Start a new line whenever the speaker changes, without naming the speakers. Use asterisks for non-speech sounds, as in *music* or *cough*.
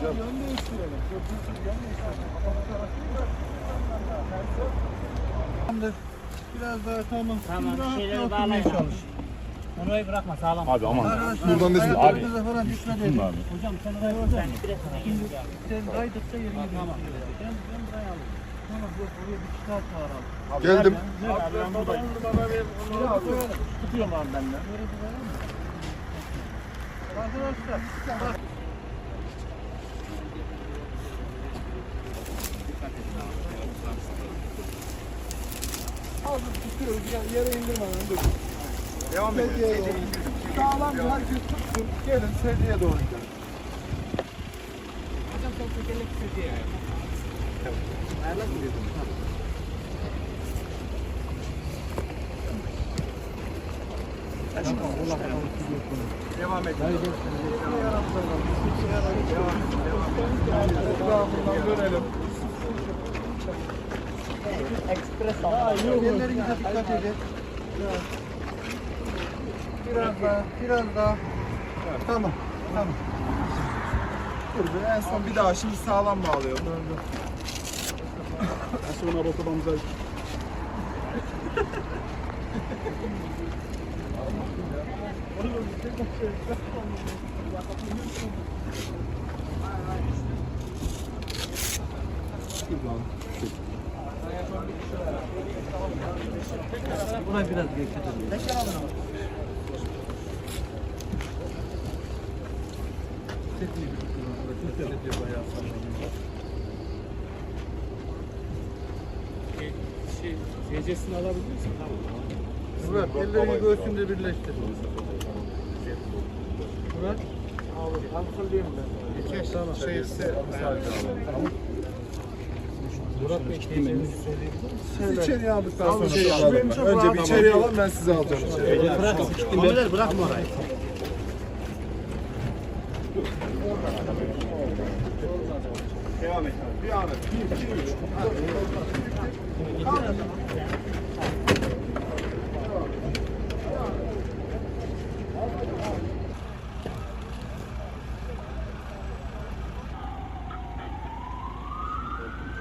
hocam.
Tamamdır. Biraz daha tamam.
Tamam,
Rahat
şeyleri bağlayın.
çalış.
Orayı bırakma sağlam.
Abi aman.
Arkadaşlar
Buradan da abi.
falan edin.
Abi.
Hocam sen orayı tut. Ben biraz sana geleceğim.
Sen kaydıkça yeri gidiyor. Tamam. Ben, ben buraya alayım. Tamam yok oraya bir kişi daha çağıralım.
Geldim.
Abi ben buradayım. Biraz.
Tutuyorum abi ben de.
Böyle bir tutuyoruz. Ya- Yere indirmeden dur.
Devam
Sedyeye doğru. Sağlam bir hareket tutsun. Gelin sedyeye doğru gidelim.
Hocam sen tekerlek sürüyor.
Devam edin.
Etrafından dönelim.
Ekspres al.
Ellerinize dikkat edin. Biraz. Daha, biraz daha. Tamam, tamam.
Dur bir en son bir daha şimdi sağlam bağlıyorum. En son arabamıza *laughs*
Buna biraz geçelim.
Gecesini alabilirsin tamam.
Murat, ellerini göğsünde birleştir. Murat. Hazırlayayım ben.
Keş şeyse
Murat Bey
siz içeriye aldıktan
Al,
sonra
şey al.
alalım. Önce bir içeriye alın ben size alacağım.
Bırak.
Ameler bırakma orayı.
Devam et. Bir an. Bir, iki, üç. Kaldır.